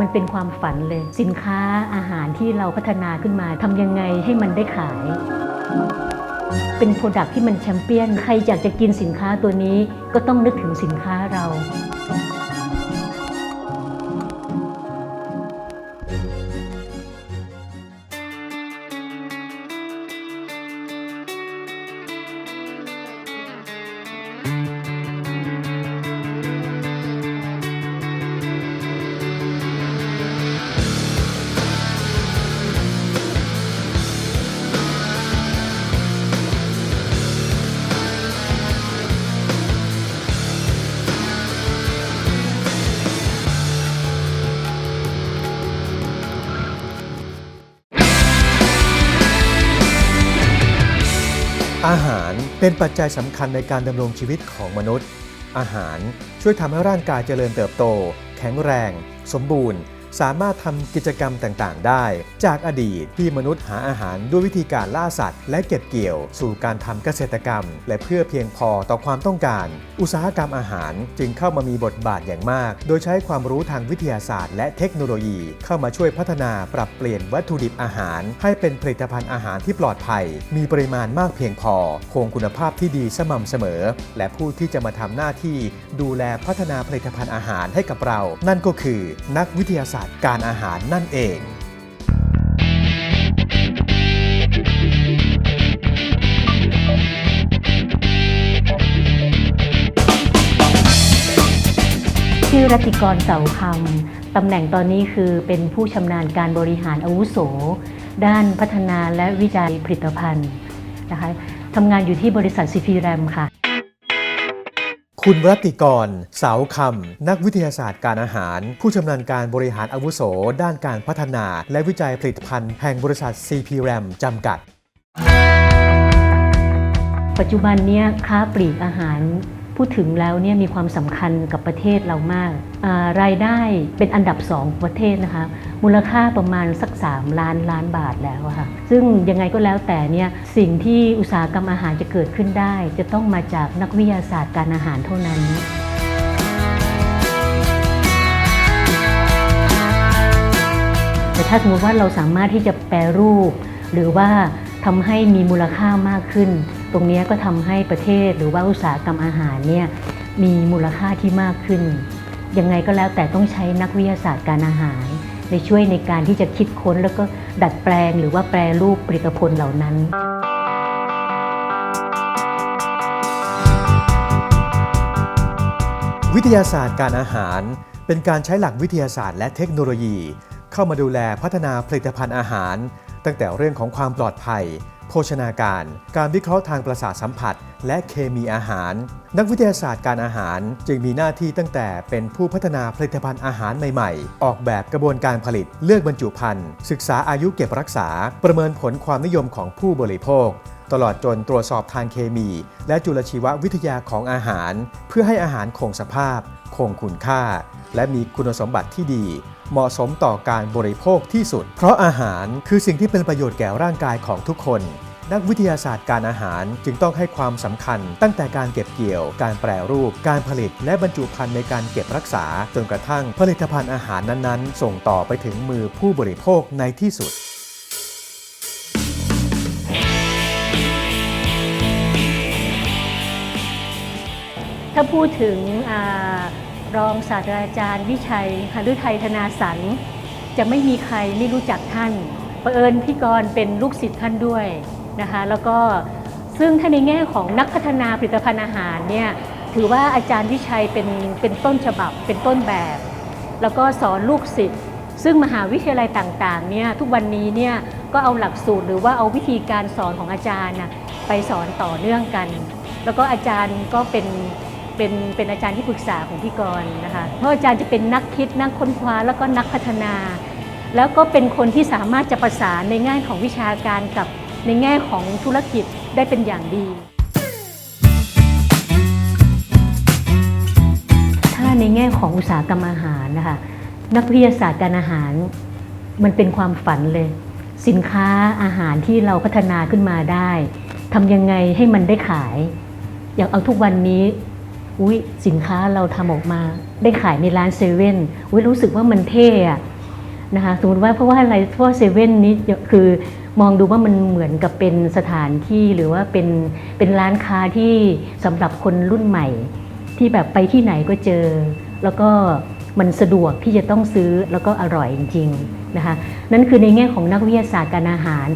มันเป็นความฝันเลย สินค้าอาหารที่เราพัฒนาขึ้นมาทำยังไงให้มันได้ขาย เป็นโปรดักที่มันแชมเปี้ยน ใครอยากจะกินสินค้าตัวนี้ก็ต้องนึกถึงสินค้าเรา อาหารเป็นปัจจัยสำคัญในการดำรงชีวิตของมนุษย์ อาหารช่วยทำให้ร่างกายเจริญเติบโต แข็งแรง สมบูรณ์ สามารถทำกิจกรรมต่างๆ ได้ จากอดีตที่มนุษย์หาอาหารด้วยวิธีการล่าสัตว์ และเก็บเกี่ยว สู่การทำเกษตรกรรม และเพื่อเพียงพอต่อความต้องการ อุตสาหกรรมอาหารจึงเข้ามามีบทบาทอย่างมาก โดยใช้ความรู้ทางวิทยาศาสตร์ และเทคโนโลยี เข้ามาช่วยพัฒนาปรับเปลี่ยนวัตถุดิบอาหาร ให้เป็นผลิตภัณฑ์อาหารที่ปลอดภัย มีปริมาณมากเพียงพอ คงคุณภาพที่ดีสม่ำเสมอ และผู้ที่จะมาทำหน้าที่ ดูแลพัฒนาผลิตภัณฑ์อาหารให้กับเรา นั่นก็คือ นักวิทยาศาสตร์การอาหารนั่นเองชื่อรัติกรเสาคำ ตำแหน่งตอนนี้คือเป็นผู้ชำนาญการบริหารอาวุโส ด้านพัฒนาและวิจัยผลิตภัณฑ์นะคะทำงานอยู่ที่บริษัทซีพีแรมค่ะ คุณรัติกร เสาคำ นักวิทยาศาสตร์การอาหาร ผู้ชำนาญการบริหารอาวุโส ด้านการพัฒนา และวิจัยผลิตภัณฑ์แห่งบริษัท CP RAM จำกัด ปัจจุบันเนี้ยค้าปลีกอาหาร พูดถึงแล้วเนี่ยมีความสำคัญกับประเทศเรามาการายได้เป็นอันดับสองประเทศนะคะมูลค่าประมาณสัก 3 ล้านล้านบาทแล้วค่ะซึ่งยังไงก็แล้วแต่เนี่ยสิ่งที่อุตสาหกรรมอาหารจะเกิดขึ้นได้ จะต้องมาจากนักวิทยาศาสตร์การอาหารเท่านั้นแต่ถ้าสมมติว่าเราสามารถที่จะแปรรูป หรือว่าทำให้มีมูลค่ามากขึ้น ตรงนี้ก็ทำให้ประเทศหรือว่าอุตสาหกรรมอาหารเนี่ยมีมูลค่าที่มากขึ้น ยังไงก็แล้วแต่ต้องใช้นักวิทยาศาสตร์การอาหาร ในช่วยในการที่จะคิดค้นแล้วก็ดัดแปลงหรือว่าแปรรูปผลิตภัณฑ์เหล่านั้นวิทยาศาสตร์การอาหาร เป็นการใช้หลักวิทยาศาสตร์และเทคโนโลยี เข้ามาดูแลพัฒนาผลิตภัณฑ์อาหาร ตั้งแต่เรื่องของความปลอดภัย โภชนาการ การวิเคราะห์ทางประสาทสัมผัส และเคมีอาหาร นักวิทยาศาสตร์การอาหารจึงมีหน้าที่ตั้งแต่เป็นผู้พัฒนาผลิตภัณฑ์อาหารใหม่ๆ ออกแบบกระบวนการผลิตเลือกบรรจุภัณฑ์ศึกษาอายุเก็บรักษา ประเมินผลความนิยมของผู้บริโภค ตลอดจนตรวจสอบทางเคมี และจุลชีววิทยาของอาหาร เพื่อให้อาหารคงสภาพ คงคุณค่า และมีคุณสมบัติที่ดี เหมาะสมต่อการบริโภคที่สุด เพราะอาหารคือสิ่งที่เป็นประโยชน์แก่ร่างกายของทุกคน นักวิทยาศาสตร์การอาหารจึงต้องให้ความสำคัญ ตั้งแต่การเก็บเกี่ยว การแปรรูป การผลิต และบรรจุภัณฑ์ในการเก็บรักษาจนกระทั่งผลิตภัณฑ์อาหารนั้นๆ ส่งต่อไปถึงมือผู้บริโภคในที่สุด ถ้าพูดถึงอรองศาสตราจารย์วิชัยหฤทัยธนาสันจะไม่มีใครไม่รู้จักท่านประเอิญพี่กรณ์เป็นลูกศิษย์ท่านด้วยนะคะแล้วก็ซึ่งถ้าในแง่ของนักพัฒนาผลิตภัณฑ์อาหารเนี่ยถือว่าอาจารย์วิชัยเป็นเป็นต้นฉบับเป็นต้นแบบ แล้วก็สอนลูกศิษย์ซึ่งมหาวิทยาลัยต่างๆเนี่ยทุกวันนี้เนี่ยก็เอาหลักสูตรหรือว่าเอาวิธีการสอนของอาจารย์นะไปสอนต่อเนื่องกัน แล้วก็อาจารย์ก็เป็น เป็นเป็นอาจารย์ที่ปรึกษาของพี่กรณ์นะคะ เพราะอาจารย์จะเป็นนักคิดนักค้นคว้าแล้วก็นักพัฒนา แล้วก็เป็นคนที่สามารถจะประสานในแง่ของวิชาการกับในแง่ของธุรกิจได้เป็นอย่างดี ถ้าในแง่ของอุตสาหกรรมอาหารนะคะ นักวิทยาศาสตร์การอาหารมันเป็นความฝันเลย สินค้าอาหารที่เราพัฒนาขึ้นมาได้ทำยังไงให้มันได้ขาย อย่างเอาทุกวันนี้ อุ้ยสินค้าเราทำออกมาได้ขายในร้านเซเว่นอุ้ยรู้สึกว่ามันเท่อะนะคะสมมติว่าเพราะว่าอะไรเพราะเซเว่นนี้คือมองดูว่ามันเหมือนกับเป็นสถานที่หรือว่าเป็นเป็นร้านค้าที่สำหรับคนรุ่นใหม่ ที่แบบไปที่ไหนก็เจอ แล้วก็มันสะดวกที่จะต้องซื้อแล้วก็อร่อยจริงๆนะคะนั่นคือในแง่ของนักวิทยาศาสตร์การอาหาร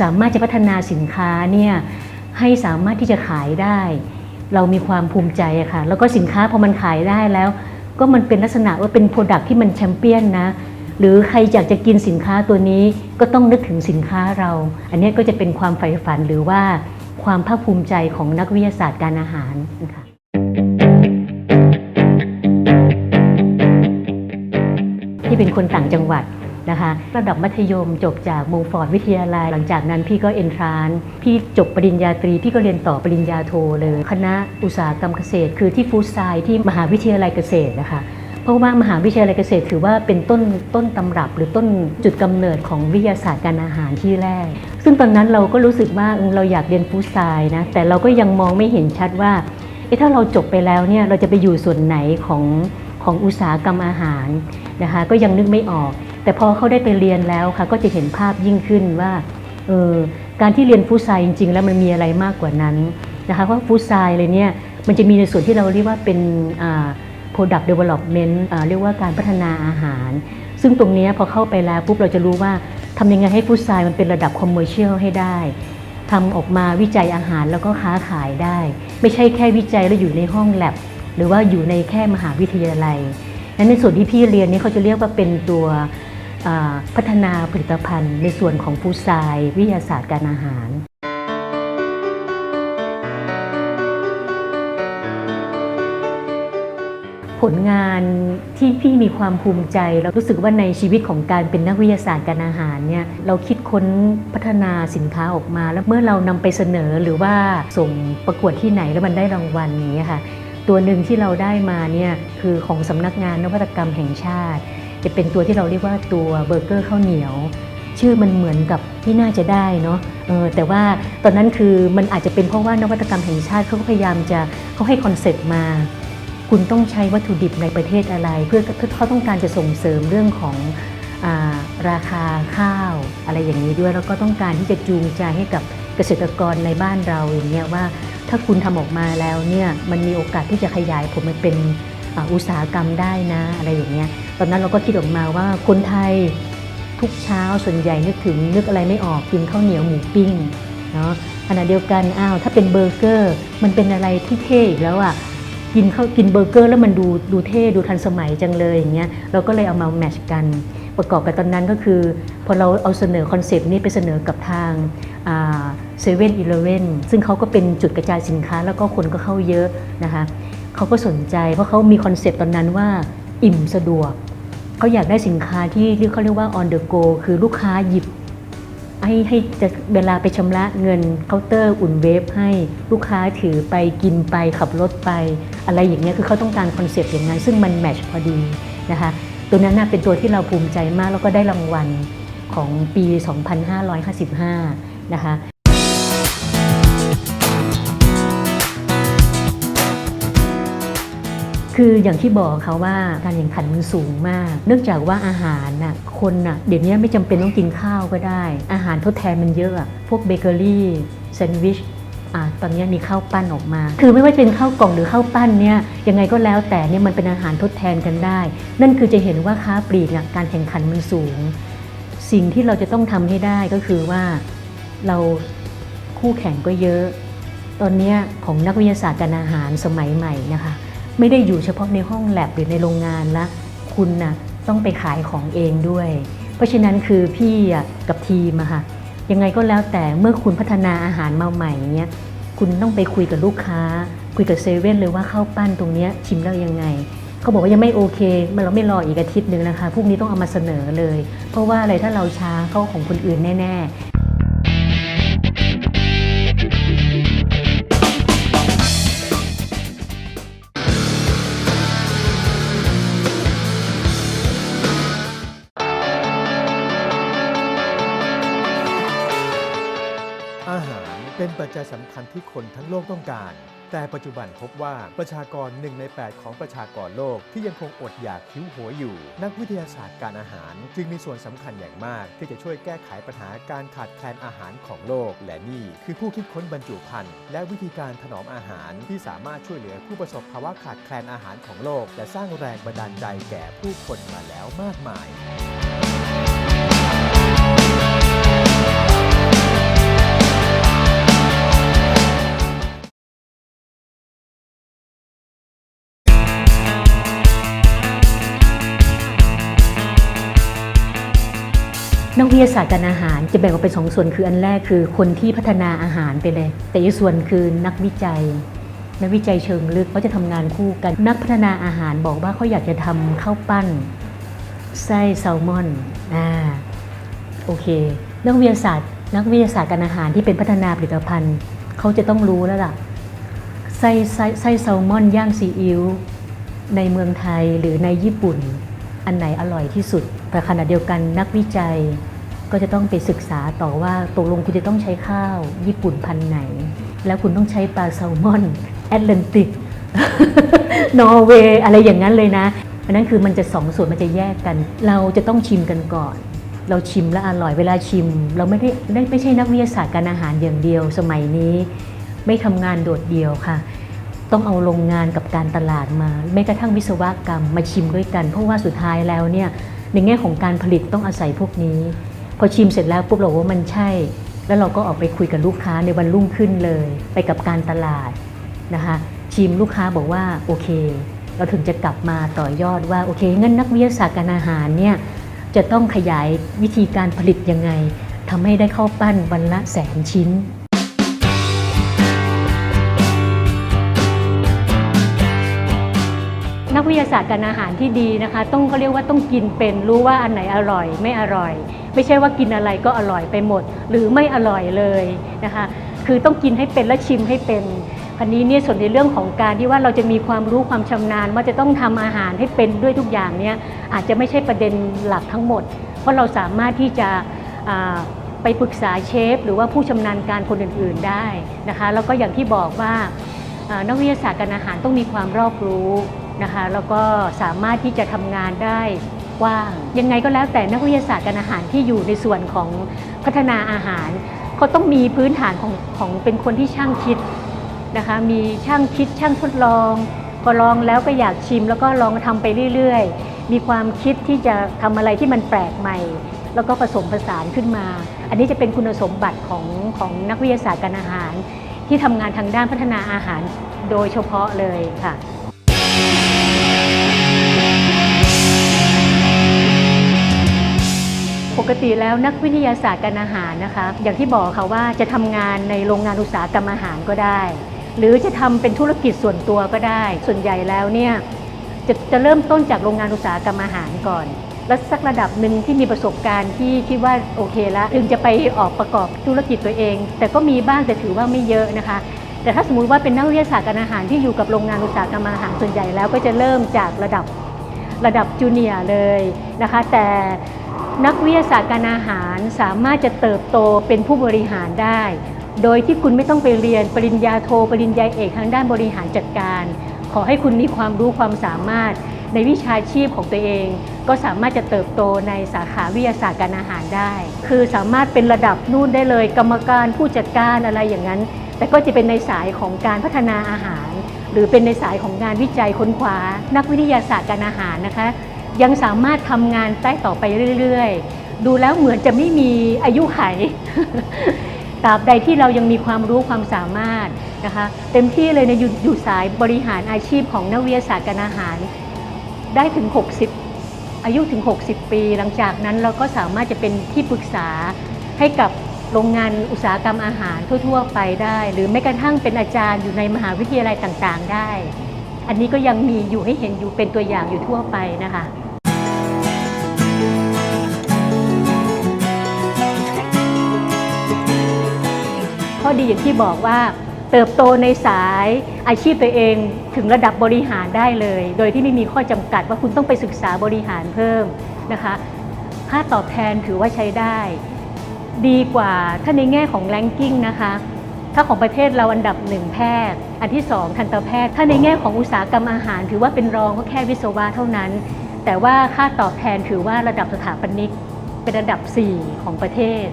สามารถจะพัฒนาสินค้าเนี่ยให้สามารถที่จะขายได้ เรามีความภูมิใจอะค่ะแล้วก็สินค้าพอมันขายได้แล้ว ก็มันเป็นลักษณะว่าเป็นโปรดักที่มันแชมเปี้ยนนะ หรือใครอยากจะกินสินค้าตัวนี้ก็ต้องนึกถึงสินค้าเรา อันนี้ก็จะเป็นความใฝ่ฝันหรือว่าความภาคภูมิใจของนักวิทยาศาสตร์การอาหารนะคะที่เป็นคนต่างจังหวัด นะคะระดับมัธยมจบจากมงฟอร์ดวิทยาลัย หลังจากนั้นพี่ก็เอนทรานพี่จบปริญญาตรี พี่ก็เรียนต่อปริญญาโทเลย คณะอุตสาหกรรมเกษตร คือที่ฟู้ดไซที่มหาวิทยาลัยเกษตรนะคะเพราะว่ามหาวิทยาลัยเกษตรถือว่าเป็นต้นต้นตำรับหรือต้นจุดกำเนิดของวิทยาศาสตร์การอาหารที่แรก ซึ่งตอนนั้นเราก็รู้สึกว่าเราอยากเรียนฟู้ดไซนะแต่เราก็ยังมองไม่เห็นชัดว่าถ้าเราจบไปแล้วเนี่ยเราจะไปอยู่ส่วนไหนของของอุตสาหกรรมอาหารนะคะก็ยังนึกไม่ออก แต่พอเขาได้ไปเรียนแล้วค่ะก็จะเห็นภาพยิ่งขึ้นว่าเออการที่เรียนฟูดไซน์จริง ๆ แล้วมันมีอะไรมากกว่านั้นนะคะเพราะฟูดไซน์เลยเนี่ยมันจะมีในส่วนที่เราเรียกว่าเป็นอ่า product development อ่าเรียกว่าการพัฒนาอาหาร ซึ่งตรงนี้พอเข้าไปแล้วปุ๊บเราจะรู้ว่าทำยังไงให้ฟู้ดไซน์มันเป็นระดับคอมเมอร์เชียลให้ได้ทำออกมาวิจัยอาหารแล้วก็ค้าขายได้ ไม่ใช่แค่วิจัยแล้วอยู่ในห้องแลบหรือว่าอยู่ในแค่มหาวิทยาลัยนั้นในส่วนที่พี่เรียนนี่เขาจะเรียกว่าเป็นตัว พัฒนาผลิตภัณฑ์ในส่วนของฟูซน์วิทยาศาสตร์การอาหารผลงานที่พี่มีความภูมิใจแล้วรู้สึกว่าในชีวิตของการเป็นนักวิทยาศาสตร์การอาหารเนี่ยเราคิดค้นพัฒนาสินค้าออกมา แล้วเมื่อเรานำไปเสนอหรือว่าส่งประกวดที่ไหนแล้วมันได้รางวัลนี้ค่ะ ตัวหนึ่งที่เราได้มาเนี่ยคือของสำนักงานนวัตกรรมแห่งชาติ จะเป็นตัวที่เราเรียกว่าตัวเบอร์เกอร์ข้าวเหนียว ชื่อมันเหมือนกับที่น่าจะได้เนาะเออแต่ว่าตอนนั้นคือมันอาจจะเป็นเพราะว่านวัตกรรมแห่งชาติเขาก็พยายามจะเขาให้คอนเซ็ปต์มา คุณต้องใช้วัตถุดิบในประเทศอะไร เพื่อเขาต้องการจะส่งเสริมเรื่องของอาราคาข้าวอะไรอย่างนี้ด้วยแล้วก็ต้องการที่จะจูงใจให้กับเกษตรกรในบ้านเราอย่างเงี้ยว่า ถ้าคุณทำออกมาแล้วเนี่ยมันมีโอกาสที่จะขยายผลมันเป็น อุตสาหกรรมได้นะอะไรอย่างเงี้ยตอนนั้นเราก็คิดออกมาว่าคนไทยทุกเช้าส่วนใหญ่นึกถึงนึกอะไรไม่ออกกินข้าวเหนียวหมูปิ้งเนาะขณะเดียวกันอ้าวถ้าเป็นเบอร์เกอร์ มันเป็นอะไรที่เท่อีกแล้วอะกินข้าวกินเบอร์เกอร์แล้วมันดูดูเท่ดูทันสมัยจังเลยอย่างเงี้ยเราก็เลยเอามาแมชกัน ประกอบกับตอนนั้นก็คือ พอเราเอาเสนอคอนเซปต์นี้ไปเสนอกับทางเซเว่นอีเลเว่นซึ่งเขาก็เป็นจุดกระจายสินค้าแล้วก็คนก็เข้าเยอะนะคะ เขาก็สนใจ เพราะเขามีคอนเซปต์ตอนนั้นว่าอิ่มสะดวก เขาอยากได้สินค้าที่เรียกเขาเรียกว่า on the go คือลูกค้าหยิบ ให้ให้จะเวลาไปชำระเงินเคาน์เตอร์อุ่นเวฟให้ลูกค้าถือไปกินไปขับรถไป อะไรอย่างเงี้ยคือเขาต้องการคอนเซปต์อย่างนั้นซึ่งมันแมชพอดีนะคะตัวนั้นเป็นตัวที่เราภูมิใจมากแล้วก็ได้รางวัลของปี 2555 นะคะ คืออย่างที่บอกเขาว่าการแข่งขันมันสูงมาก เนื่องจากว่าอาหารน่ะคนน่ะเดี๋ยวนี้ไม่จำเป็นต้องกินข้าวก็ได้ อาหารทดแทนมันเยอะ พวกเบเกอรี่แซนด์วิชอะตอนนี้มีข้าวปั้นออกมา คือไม่ว่าจะเป็นข้าวกล่องหรือข้าวปั้นเนี่ยยังไงก็แล้วแต่เนี่ยมันเป็นอาหารทดแทนกันได้ นั่นคือจะเห็นว่าค้าปลีกการแข่งขันมันสูง สิ่งที่เราจะต้องทำให้ได้ก็คือว่าเราคู่แข่งก็เยอะ ตอนนี้ของนักวิทยาศาสตร์การอาหารสมัยใหม่นะคะ ไม่ได้อยู่เฉพาะในห้องแลบหรือในโรงงานละคุณนะต้องไปขายของเองด้วย เพราะฉะนั้นคือพี่อะกับทีมอะค่ะยังไงก็แล้วแต่เมื่อคุณพัฒนาอาหารมาใหม่เนี้ยคุณต้องไปคุยกับลูกค้า คุยกับเซเว่นเลยว่าข้าวปั้นตรงเนี้ยชิมแล้วยังไงเขาบอกว่ายังไม่โอเคมันเราไม่รออีกอาทิตย์หนึ่งนะคะพรุ่งนี้ต้องเอามาเสนอเลย เพราะว่าอะไรถ้าเราช้าเขาของคนอื่นแน่ เป็นปัจจัยสำคัญที่คนทั้งโลกต้องการ แต่ปัจจุบันพบว่าประชากร1ใน 8 ของประชากรโลกที่ยังคงอดอยากหิวโหยอยู่ นักวิทยาศาสตร์การอาหาร จึงมีส่วนสำคัญอย่างมาก ที่จะช่วยแก้ไขปัญหาการขาดแคลนอาหารของโลก และนี่คือผู้คิดค้นบรรจุภัณฑ์และวิธีการถนอมอาหารที่สามารถช่วยเหลือผู้ประสบภาวะขาดแคลนอาหารของโลก และสร้างแรงบันดาลใจแก่ผู้คนมาแล้วมากมาย นักวิทยาศาสตร์การอาหารจะแบ่งออกเป็นสองส่วนคืออันแรกคือคนที่พัฒนาอาหารไปเลย แต่อีกส่วนคือนักวิจัย นักวิจัยเชิงลึกเขาจะทำงานคู่กัน นักพัฒนาอาหารบอกว่าเขาอยากจะทำข้าวปั้นไส้แซลมอนอ่าโอเคนักวิทยาศาสตร์ นักวิทยาศาสตร์การอาหารที่เป็นพัฒนาผลิตภัณฑ์เขาจะต้องรู้แล้วล่ะไส้ไส้ไส้แซลมอนย่างซีอิ๊วในเมืองไทยหรือในญี่ปุ่น อันไหนอร่อยที่สุดแต่ขณะเดียวกันนักวิจัย ก็จะต้องไปศึกษาต่อว่าตกลงคุณจะต้องใช้ข้าวญี่ปุ่นพันธุ์ไหน แล้วคุณต้องใช้ปลาแซลมอนแอตแลนติกนอร์เวย์อะไรอย่างนั้นเลยนะอันนั้นคือมันจะสองส่วนมันจะแยกกัน เราจะต้องชิมกันก่อน เราชิมแล้วอร่อยเวลาชิม เราไม่ได้ได้ไม่ใช่นักวิทยาศาสตร์การอาหารอย่างเดียวสมัยนี้ ไม่ทำงานโดดเดี่ยวค่ะ ต้องเอาโรงงานกับการตลาดมาแม้กระทั่งวิศวกรรมมาชิมด้วยกัน เพราะว่าสุดท้ายแล้วเนี่ยในแง่ของการผลิตต้องอาศัยพวกนี้ พอชิมเสร็จแล้วปุ๊บเราว่ามันใช่ แล้วเราก็ออกไปคุยกับลูกค้าในวันรุ่งขึ้นเลย ไปกับการตลาดนะคะชิมลูกค้าบอกว่าโอเค เราถึงจะกลับมาต่อยอดว่าโอเคงั้นนักวิทยาศาสตร์การอาหารเนี่ยจะต้องขยายวิธีการผลิตยังไงทำให้ได้ข้าวปั้นวันละแสนชิ้นนักวิทยาศาสตร์การอาหารที่ดีนะคะ ต้องเขาเรียกว่าต้องกินเป็นรู้ว่าอันไหนอร่อยไม่อร่อย ไม่ใช่ว่ากินอะไรก็อร่อยไปหมด หรือไม่อร่อยเลยนะคะคือต้องกินให้เป็นและชิมให้เป็นอันนี้เนี่ยส่วนในเรื่องของการที่ว่าเราจะมีความรู้ความชำนาญ ว่าจะต้องทำอาหารให้เป็นด้วยทุกอย่างเนี่ยอาจจะไม่ใช่ประเด็นหลักทั้งหมด เพราะเราสามารถที่จะไปปรึกษาเชฟ หรือว่าผู้ชำนาญการคนอื่น ๆได้นะคะแล้วก็อย่างที่บอกว่านักวิทยาศาสตร์การอาหารต้องมีความรอบรู้นะคะแล้วก็สามารถที่จะทำงานได้ กว้าง ยังไงก็แล้วแต่นักวิทยาศาสตร์การอาหารที่อยู่ในส่วนของพัฒนาอาหารเขาต้องมีพื้นฐานของของเป็นคนที่ช่างคิดนะคะมีช่างคิดช่างทดลอง พอลองแล้วก็อยากชิม แล้วก็ลองทำไปเรื่อยๆ มีความคิดที่จะทำอะไรที่มันแปลกใหม่ แล้วก็ผสมผสานขึ้นมา อันนี้จะเป็นคุณสมบัติของของนักวิทยาศาสตร์การอาหาร ที่ทำงานทางด้านพัฒนาอาหารโดยเฉพาะเลยค่ะ ปกติแล้วนักวิทยาศาสตร์การอาหารนะคะ อย่างที่บอกค่ะว่าจะทำงานในโรงงานอุตสาหกรรมอาหารก็ได้ หรือจะทำเป็นธุรกิจส่วนตัวก็ได้ ส่วนใหญ่แล้วเนี่ยจะจะเริ่มต้นจากโรงงานอุตสาหกรรมอาหารก่อน แล้วสักระดับหนึ่งที่มีประสบการณ์ที่คิดว่าโอเคแล้วถึงจะไปออกประกอบธุรกิจตัวเอง แต่ก็มีบ้างแต่ถือว่าไม่เยอะนะคะ แต่ถ้าสมมุติว่าเป็นนักวิทยาศาสตร์การอาหารที่อยู่กับโรงงานอุตสาหกรรมอาหารส่วนใหญ่แล้วก็จะเริ่มจากระดับระดับจูเนียร์เลยนะคะ แต่ นักวิทยาศาสตร์การอาหารสามารถจะเติบโตเป็นผู้บริหารได้ โดยที่คุณไม่ต้องไปเรียนปริญญาโทปริญญาเอกทางด้านบริหารจัดการ ขอให้คุณมีความรู้ความสามารถในวิชาชีพของตัวเอง ก็สามารถจะเติบโตในสาขาวิทยาศาสตร์การอาหารได้ คือสามารถเป็นระดับนู่นได้เลย กรรมการผู้จัดการอะไรอย่างนั้น แต่ก็จะเป็นในสายของการพัฒนาอาหาร หรือเป็นในสายของงานวิจัยค้นคว้า นักวิทยาศาสตร์การอาหารนะคะ ยังสามารถทำงานได้ต่อไปเรื่อยๆ ดูแล้วเหมือนจะไม่มีอายุไขตราบใดที่เรายังมีความรู้ความสามารถนะคะเต็มที่เลยในอยู่อยู่สายบริหารอาชีพของนักวิทยาศาสตร์การอาหาร ได้ถึง 60 อายุถึง 60 ปี หลังจากนั้นเราก็สามารถจะเป็นที่ปรึกษาให้กับโรงงานอุตสาหกรรมอาหารทั่ว ๆ ไปได้ หรือแม้กระทั่งเป็นอาจารย์อยู่ในมหาวิทยาลัยต่างๆ ได้ อันนี้ก็ยังมีอยู่ให้เห็นอยู่เป็นตัวอย่างอยู่ทั่วไปนะคะ ดีอย่างที่บอกว่า เติบโตในสายอาชีพตัวเองถึงระดับบริหารได้เลย โดยที่ไม่มีข้อจำกัดว่าคุณต้องไปศึกษาบริหารเพิ่มนะคะค่าตอบแทนถือว่าใช้ได้ ดีกว่าถ้าในแง่ของแรงกิ้งนะคะถ้าของประเทศเราอันดับหนึ่งแพทย์ อันที่สองทันตแพทย์ ถ้าในแง่ของอุตสาหกรรมอาหาร ถือว่าเป็นรองก็แค่วิศวะเท่านั้น แต่ว่าค่าตอบแทนถือว่าระดับสถาปนิกเป็นระดับ 4 ของประเทศ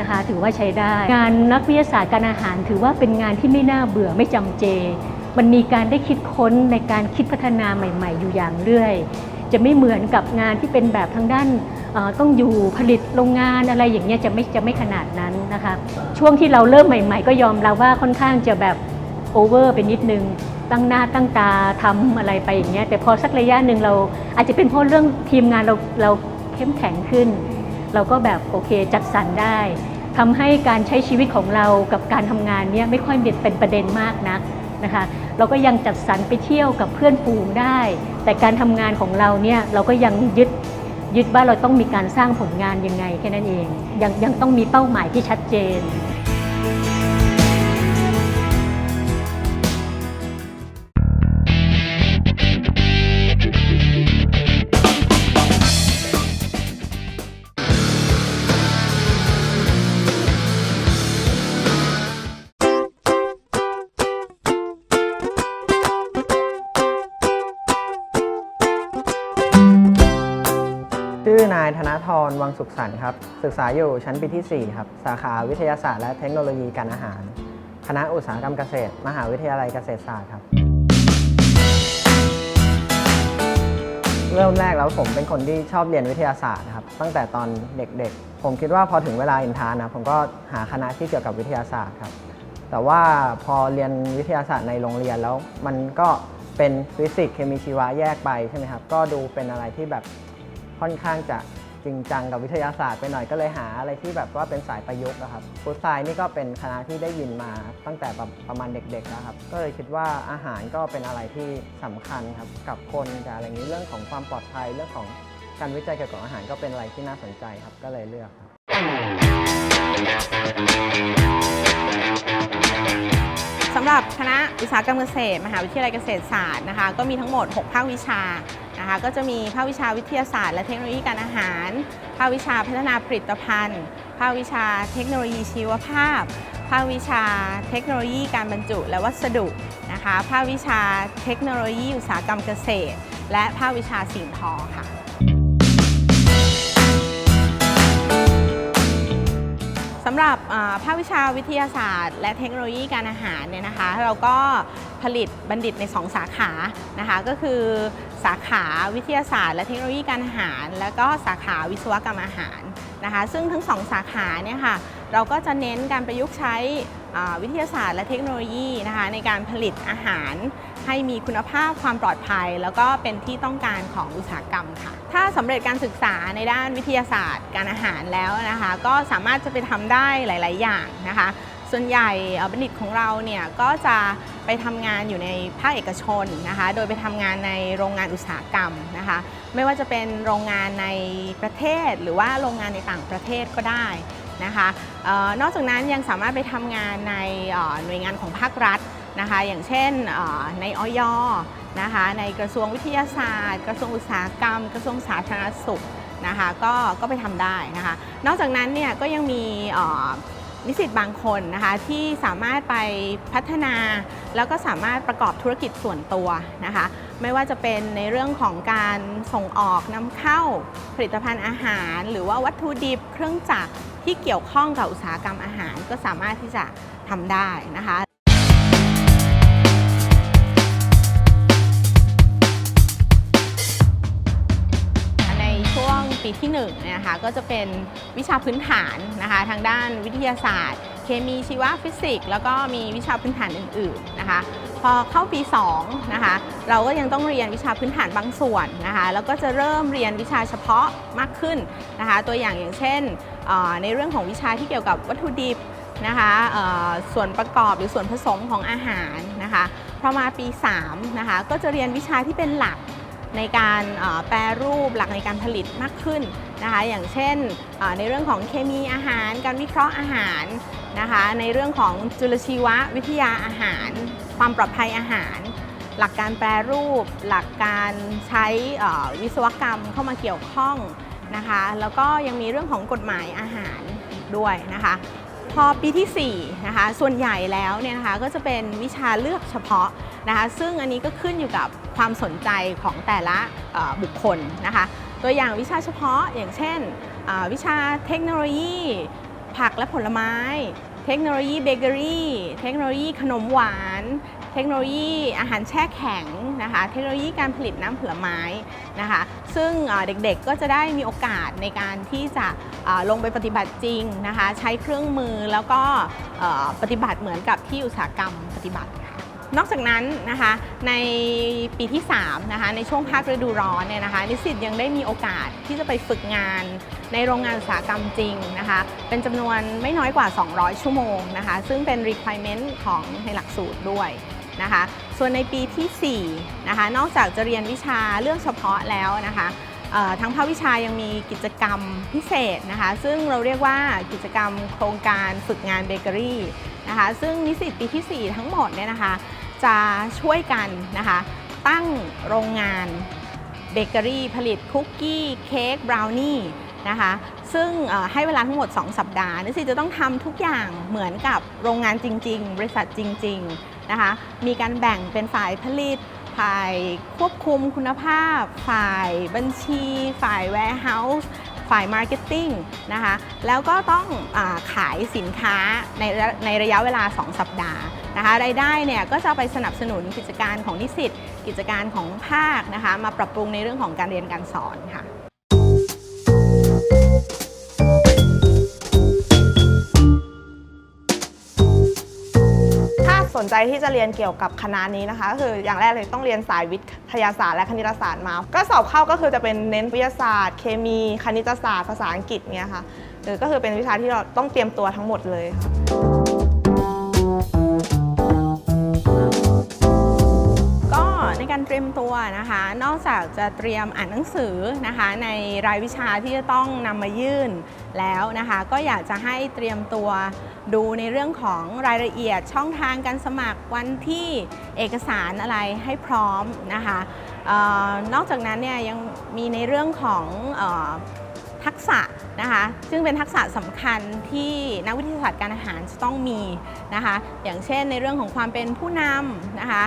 นะคะ ถือว่าใช้ได้ งานนักวิทยาศาสตร์การอาหาร ถือว่าเป็นงานที่ไม่น่าเบื่อไม่จำเจ มันมีการได้คิดค้นในการคิดพัฒนาใหม่ ๆ อยู่อย่างเรื่อย จะไม่เหมือนกับงานที่เป็นแบบทางด้านต้องอยู่ผลิตโรงงานอะไรอย่างเงี้ยจะไม่จะไม่ขนาดนั้นนะคะช่วงที่เราเริ่มใหม่ ๆ ก็ยอมรับว่าค่อนข้างจะแบบโอเวอร์ไปนิดนึงตั้งหน้าตั้งตาทำอะไรไปอย่างเงี้ยแต่พอสักระยะหนึ่งเราอาจจะเป็นเพราะเรื่องทีมงานเราเราเข้มแข็งขึ้น เราก็แบบโอเคจัดสรรได้ทำให้การใช้ชีวิตของเรากับการทำงานเนี่ยไม่ค่อยเป็นประเด็นมากนักนะคะเราก็ยังจัดสรรไปเที่ยวกับเพื่อนฝูงได้ แต่การทำงานของเราเนี่ยเราก็ยังยึดยึดว่าเราต้องมีการสร้างผลงานยังไงแค่นั้นเองยังยังต้องมีเป้าหมายที่ชัดเจน ธนทรวังสุขสันต์ครับ ศึกษาอยู่ชั้นปีที่ 4 ครับ สาขาวิทยาศาสตร์และเทคโนโลยีการอาหาร คณะอุตสาหกรรมเกษตร มหาวิทยาลัยเกษตรศาสตร์ครับ เริ่มแรกแล้วผมเป็นคนที่ชอบเรียนวิทยาศาสตร์ครับ ตั้งแต่ตอนเด็กๆ ผมคิดว่าพอถึงเวลาอินทานนะผมก็หาคณะที่เกี่ยวกับวิทยาศาสตร์ครับ แต่ว่าพอเรียนวิทยาศาสตร์ในโรงเรียนแล้วมันก็เป็นฟิสิกส์เคมีชีวะแยกไปใช่ไหมครับ ก็ดูเป็นอะไรที่แบบค่อนข้างจะ จริงจังกับวิทยาศาสตร์ไปหน่อยก็เลยหาอะไรที่แบบว่าเป็นสายประยุกต์นะครับฟู้ดไซน์นี่ก็เป็นคณะที่ได้ยินมาตั้งแต่ประประมาณเด็กๆแล้วครับ ก็เลยคิดว่าอาหารก็เป็นอะไรที่สำคัญครับกับคนกับอะไรอย่างนี้เรื่องของความปลอดภัยเรื่องของการวิจัยเกี่ยวกับอาหารก็เป็นอะไรที่น่าสนใจครับก็เลยเลือกครับสำหรับคณะอุตสาหกรรมเกษตร มหาวิทยาลัยเกษตรศาสตร์นะคะ ก็มีทั้งหมด 6 ภาควิชา นะคะ ก็จะมีภาควิชาวิทยาศาสตร์และเทคโนโลยีการอาหาร ภาควิชาพัฒนาผลิตภัณฑ์ ภาควิชาเทคโนโลยีชีวภาพ ภาควิชาเทคโนโลยีการบรรจุและวัสดุนะคะ ภาควิชาเทคโนโลยีอุตสาหกรรมเกษตร และภาควิชาสิ่งทอค่ะสำหรับภาควิชาวิทยาศาสตร์ และเทคโนโลยีการอาหารเนี่ยนะคะ เราก็ ผลิตบัณฑิตใน 2 สาขานะคะก็คือสาขาวิทยาศาสตร์ และเทคโนโลยีการอาหาร แล้วก็สาขาวิศวกรรมอาหารนะคะซึ่งทั้งสองสาขาเนี่ยค่ะเราก็จะเน้นการประยุกต์ใช้วิทยาศาสตร์และเทคโนโลยีนะคะในการผลิตอาหารให้มีคุณภาพความปลอดภัย แล้วก็เป็นที่ต้องการของอุตสาหกรรมค่ะ ถ้าสำเร็จการศึกษาในด้านวิทยาศาสตร์ การอาหารแล้วนะคะ ก็สามารถจะไปทำได้หลาย ๆ อย่างนะคะ ส่วนใหญ่บัณฑิตของเราเนี่ยก็จะไปทำงานอยู่ในภาคเอกชนนะคะ โดยไปทำงานในโรงงานอุตสาหกรรมนะคะ ไม่ว่าจะเป็นโรงงานในประเทศหรือว่าโรงงานในต่างประเทศก็ได้นะคะออนอกจากนั้นยังสามารถไปทำงานในหน่วยงานของภาครัฐนะคะ อย่างเช่นในออยนะคะ ในกระทรวงวิทยาศาสตร์ กระทรวงอุตสาหกรรม กระทรวงสาธารณสุขนะคะ ก็ก็ไปทำได้นะคะ นอกจากนั้นเนี่ยก็ยังมีออ นิสิตบางคนนะคะที่สามารถไปพัฒนา แล้วก็สามารถประกอบธุรกิจส่วนตัวนะคะไม่ว่าจะเป็นในเรื่องของการส่งออกนำเข้าผลิตภัณฑ์อาหาร หรือว่าวัตถุดิบเครื่องจักรที่เกี่ยวข้องกับอุตสาหกรรมอาหารก็สามารถที่จะทำได้นะคะ ปีที่1นี่ยนะคะก็จะเป็นวิชาพื้นฐานนะคะทางด้านวิทยาศาสตร์ เคมีชีวฟิสิกส์แล้วก็มีวิชาพื้นฐานอื่นๆนะคะพอเข้าปี2นะคะเราก็ยังต้องเรียนวิชาพื้นฐานบางส่วนนะคะแล้วก็จะเริ่มเรียนวิชาเฉพาะมากขึ้นนะคะตัวอย่างอย่างเช่นในเรื่องของวิชาที่เกี่ยวกับวัตถุดิบนะคะส่วนประกอบหรือส่วนผสมของอาหารนะคะพอมาปี3นะคะก็จะเรียนวิชาที่เป็นหลัก ในการแปรรูปหลักในการผลิตมากขึ้นนะคะ อย่างเช่นในเรื่องของเคมีอาหาร การวิเคราะห์อาหารนะคะ ในเรื่องของจุลชีววิทยาอาหาร ความปลอดภัยอาหาร หลักการแปรรูป หลักการใช้วิศวกรรมเข้ามาเกี่ยวข้องนะคะ แล้วก็ยังมีเรื่องของกฎหมายอาหารด้วยนะคะ พอปีที่ 4 นะคะ ส่วนใหญ่แล้วเนี่ยนะคะก็จะเป็นวิชาเลือกเฉพาะนะคะ ซึ่งอันนี้ก็ขึ้นอยู่กับความสนใจของแต่ละบุคคลนะคะ ตัวอย่างวิชาเฉพาะอย่างเช่น วิชาเทคโนโลยี ผักและผลไม้ เทคโนโลยีเบเกอรี่ เทคโนโลยีขนมหวาน เทคโนโลยีอาหารแช่แข็ง นะคะ เทคโนโลยีการผลิตน้ำผลไม้นะคะ ซึ่งเด็กๆก็จะได้มีโอกาสในการที่จะลงไปปฏิบัติจริงนะคะ ใช้เครื่องมือแล้วก็ปฏิบัติเหมือนกับที่อุตสาหกรรมปฏิบัติค่ะนอกจากนั้นนะคะในปีที่3นะคะในช่วงภาคฤดูร้อนเนี่ยนะคะนิสิตยังได้มีโอกาสที่จะไปฝึกงานในโรงงานอุตสาหกรรมจริงนะคะเป็นจำนวนไม่น้อยกว่า 200 ชั่วโมงนะคะซึ่งเป็น requirement ของในหลักสูตรด้วย นะคะ ส่วนในปีที่4นะคะนอกจากจะเรียนวิชาเรื่องเฉพาะแล้วนะคะทั้งภาควิชายังมีกิจกรรมพิเศษนะคะ ซึ่งเราเรียกว่ากิจกรรมโครงการฝึกงานเบเกอรี่นะคะ ซึ่งนิสิตปีที่ 4 ทั้งหมดเนี่ยนะคะ จะช่วยกันนะคะ ตั้งโรงงานเบเกอรี่ผลิตคุกกี้เค้กบราวนี่นะคะ ซึ่งให้เวลาทั้งหมด 2 สัปดาห์นิสิตจะต้องทำทุกอย่างเหมือนกับโรงงานจริง ๆ บริษัทจริง ๆ นะคะ มีการแบ่งเป็นฝ่ายผลิต ฝ่ายควบคุมคุณภาพ ฝ่ายบัญชี ฝ่าย warehouse ฝ่าย marketing นะคะ แล้วก็ต้องอาขายสินค้าในในระยะเวลา 2 สัปดาห์นะคะรายได้เนี่ยก็จะไปสนับสนุนกิจการของนิสิตกิจการของภาคนะคะ มาปรับปรุงในเรื่องของการเรียนการสอนค่ะ นใจที่จะเรียนเกี่ยวกับคณะนี้นะคะก็คืออย่างแรกเลยต้องเรียนสายวิทยาศาสตร์และคณิตศาสตร์มา ก็สอบเข้าก็คือจะเป็นเน้นวิทยาศาสตร์ เคมี คณิตศาสตร์ ภาษาอังกฤษเนี่ยค่ะเออก็คือเป็นวิชาที่เราต้องเตรียมตัวทั้งหมดเลยค่ะ การเตรียมตัวนะคะ นอกจากจะเตรียมอ่านหนังสือนะคะ ในรายวิชาที่จะต้องนำมายื่นแล้วนะคะ ก็อยากจะให้เตรียมตัวดูในเรื่องของรายละเอียดช่องทางการสมัครวันที่เอกสารอะไรให้พร้อมนะคะออนอกจากนั้นเนี่ยยังมีในเรื่องของออ ทักษะนะคะซึ่งเป็นทักษะสำคัญที่นักวิทยาศาสตร์การอาหารจะต้องมีนะคะอย่างเช่นในเรื่องของความเป็นผู้นำนะคะ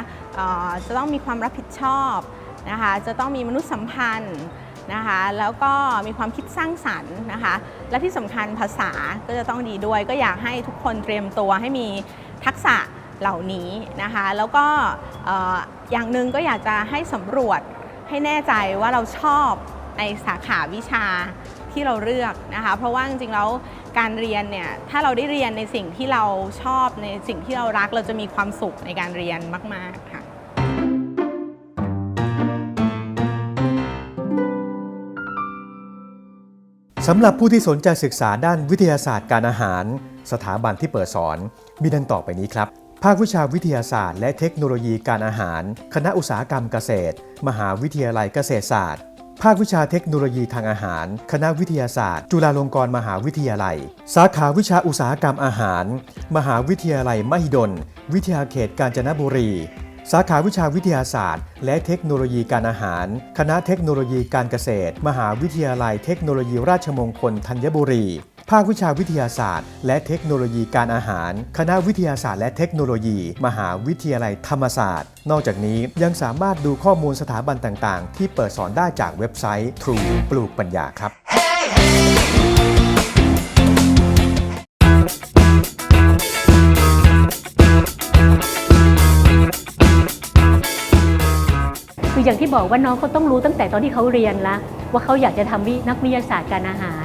จะต้องมีความรับผิดชอบนะคะจะต้องมีมนุษยสัมพันธ์นะคะแล้วก็มีความคิดสร้างสรรค์นะคะและที่สำคัญภาษาก็จะต้องดีด้วย ก็อยากให้ทุกคนเตรียมตัวให้มีทักษะเหล่านี้นะคะแล้วก็อย่างหนึ่งก็อยากจะให้สำรวจให้แน่ใจว่าเราชอบในสาขาวิชา ที่เราเลือกนะคะ เพราะว่าจริงๆแล้วการเรียนเนี่ยถ้าเราได้เรียนในสิ่งที่เราชอบในสิ่งที่เรารักเราจะมีความสุขในการเรียนมาก ๆ ค่ะสำหรับผู้ที่สนใจศึกษาด้านวิทยาศาสตร์การอาหาร สถาบันที่เปิดสอน มีดังต่อไปนี้ครับ ภาควิชาวิทยาศาสตร์และเทคโนโลยีการอาหาร คณะอุตสาหกรรมเกษตร มหาวิทยาลัยเกษตรศาสตร์ ภาควิชาเทคโนโลยีทางอาหาร คณะวิทยาศาสตร์ จุฬาลงกรณ์มหาวิทยาลัย สาขาวิชาอุตสาหกรรมอาหาร มหาวิทยาลัยมหิดล วิทยาเขตกาญจนบุรี สาขาวิชาวิทยาศาสตร์ และเทคโนโลยีการอาหาร คณะเทคโนโลยีการเกษตร มหาวิทยาลัยเทคโนโลยีราชมงคลธัญบุรี ภาควิชาวิทยาศาสตร์ และเทคโนโลยีการอาหาร คณะวิทยาศาสตร์และเทคโนโลยี มหาวิทยาลัยธรรมศาสตร์ นอกจากนี้ยังสามารถดูข้อมูลสถาบันต่างๆ ที่เปิดสอนได้จากเว็บไซต์ True ปลูกปัญญาครับ คืออย่างที่บอกว่าน้องเขาต้องรู้ตั้งแต่ตอนที่เขาเรียนละว่าเขาอยากจะทำวินักวิทยาศาสตร์การอาหาร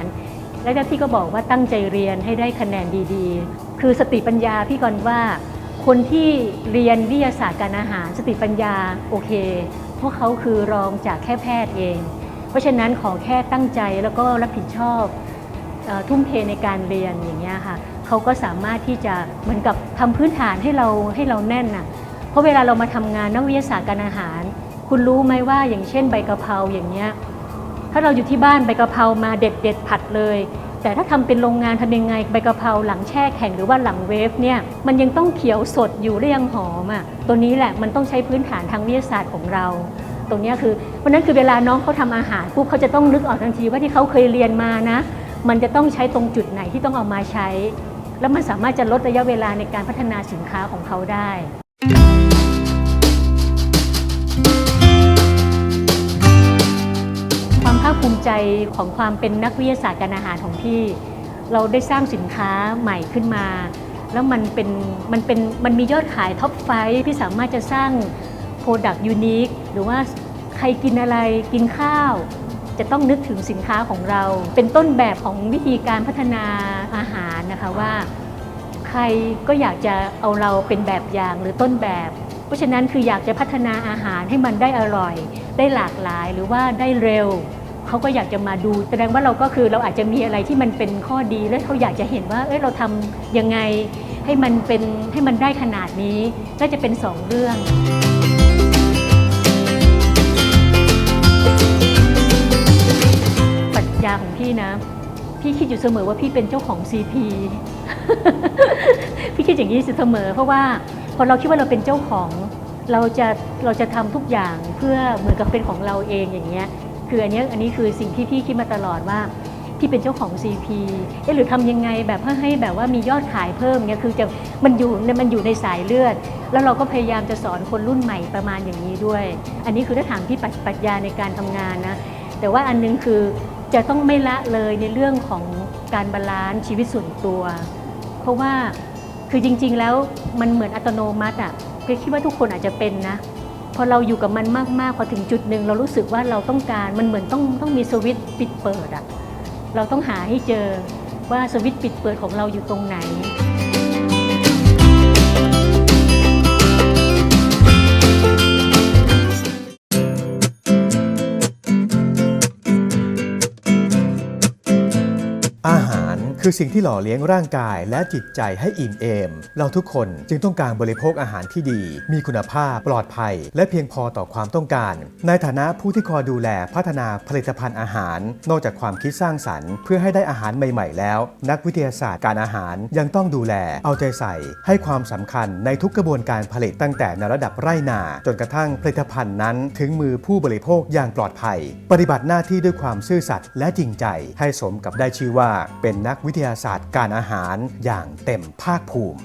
และพี่ก็บอกว่าตั้งใจเรียนให้ได้คะแนนดีๆ คือสติปัญญาพี่กรณ์ว่า คนที่เรียนวิทยาศาสตร์การอาหาร สติปัญญาโอเค เพราะเขาคือรองจากแค่แพทย์เอง เพราะฉะนั้นขอแค่ตั้งใจแล้วก็รับผิดชอบอทุ่มเทในการเรียนอย่างเงี้ยค่ะเขาก็สามารถที่จะเหมือนกับทำพื้นฐานให้เราให้เราแน่นน่ะเพราะเวลาเรามาทำงานนักวิทยาศาสตร์การอาหาร คุณรู้ไหมว่าอย่างเช่นใบกะเพราอย่างเงี้ย ถ้าเราอยู่ที่บ้านใบกะเพรามาเด็ดเด็ดผัดเลย แต่ถ้าทำเป็นโรงงานทำยังไงใบกะเพราหลังแช่แข็งหรือว่าหลังเวฟเนี่ยมันยังต้องเขียวสดอยู่และยังหอมอะตัวนี้แหละมันต้องใช้พื้นฐานทางวิทยาศาสตร์ของเราตรงนี้คือเพราะนั้นคือเวลาน้องเขาทำอาหารปุ๊บเขาจะต้องนึกออกทันทีว่าที่เขาเคยเรียนมานะ มันจะต้องใช้ตรงจุดไหนที่ต้องเอามาใช้ แล้วมันสามารถจะลดระยะเวลาในการพัฒนาสินค้าของเขาได้ คภาคภูมิใจของความเป็นนักวิทยาศาสตร์การอาหารของพี่ เราได้สร้างสินค้าใหม่ขึ้นมา แล้วมันเป็นมันเป็นมันมียอดขายท็อปไฟพี่สามารถจะสร้างโปรดักต์ยูนิคหรือว่าใครกินอะไรกินข้าว จะต้องนึกถึงสินค้าของเรา เป็นต้นแบบของวิธีการพัฒนาอาหารนะคะว่า ใครก็อยากจะเอาเราเป็นแบบอย่างหรือต้นแบบ เพราะฉะนั้นคืออยากจะพัฒนาอาหารให้มันได้อร่อย ได้หลากหลายหรือว่าได้เร็ว เขาก็อยากจะมาดู แสดงว่าเราก็คือเราอาจจะมีอะไรที่มันเป็นข้อดีและเขาอยากจะเห็นว่า เอ้ยเราทำยังไงให้มันเป็นให้มันได้ขนาดนี้ก็จะเป็นสองเรื่องปรัชญาของพี่นะ พี่คิดอยู่เสมอว่าพี่เป็นเจ้าของ CP พี่คิดอย่างนี้เสมอ เพราะว่าพอเราคิดว่าเราเป็นเจ้าของเราจะเราจะทำทุกอย่างเพื่อเหมือนกับเป็นของเราเองอย่างเงี้ย คืออันนี้อันนี้คือสิ่งที่พี่คิดมาตลอดว่าพี่เป็นเจ้าของ CP เอ๊ะหรือทำยังไงแบบเพื่อให้แบบว่ามียอดขายเพิ่มเนี่ยคือจะมันอยู่มันอยู่ในสายเลือด แล้วเราก็พยายามจะสอนคนรุ่นใหม่ประมาณอย่างนี้ด้วย อันนี้คือถ้าถามพี่ปรัชปรัชญาในการทำงานนะแต่ว่าอันนึงคือจะต้องไม่ละเลยในเรื่องของการบาลานซ์ชีวิตส่วนตัว เพราะว่าคือจริง ๆ แล้วมันเหมือนอัตโนมัติอะคิดว่าทุกคนอาจจะเป็นนะ อเราอยู่กับมันมากๆพอถึงจุดหนึ่งเรารู้สึกว่าเราต้องการมันเหมือนต้องต้องมีสวิตช์ปิดเปิดอะเราต้องหาให้เจอว่าสวิตช์ปิดเปิดของเราอยู่ตรงไหน คือสิ่งที่หล่อเลี้ยงร่างกายและจิตใจให้อิ่มเอม เราทุกคนจึงต้องการบริโภคอาหารที่ดี มีคุณภาพปลอดภัย และเพียงพอต่อความต้องการ ในฐานะผู้ที่คอยดูแลพัฒนาผลิตภัณฑ์อาหาร นอกจากความคิดสร้างสรรค์เพื่อให้ได้อาหารใหม่ ๆ แล้ว นักวิทยาศาสตร์การอาหารยังต้องดูแล เอาใจใส่ ให้ความสำคัญในทุกกระบวนการผลิตตั้งแต่ในระดับไร่นา จนกระทั่งผลิตภัณฑ์นั้น ถึงมือผู้บริโภคอย่างปลอดภัย ปฏิบัติหน้าที่ด้วยความซื่อสัตย์และจริงใจ ให้สมกับได้ชื่อว่าเป็นนักวิิทยาศาสตร์การอาหารอย่างเต็มภาคภูมิ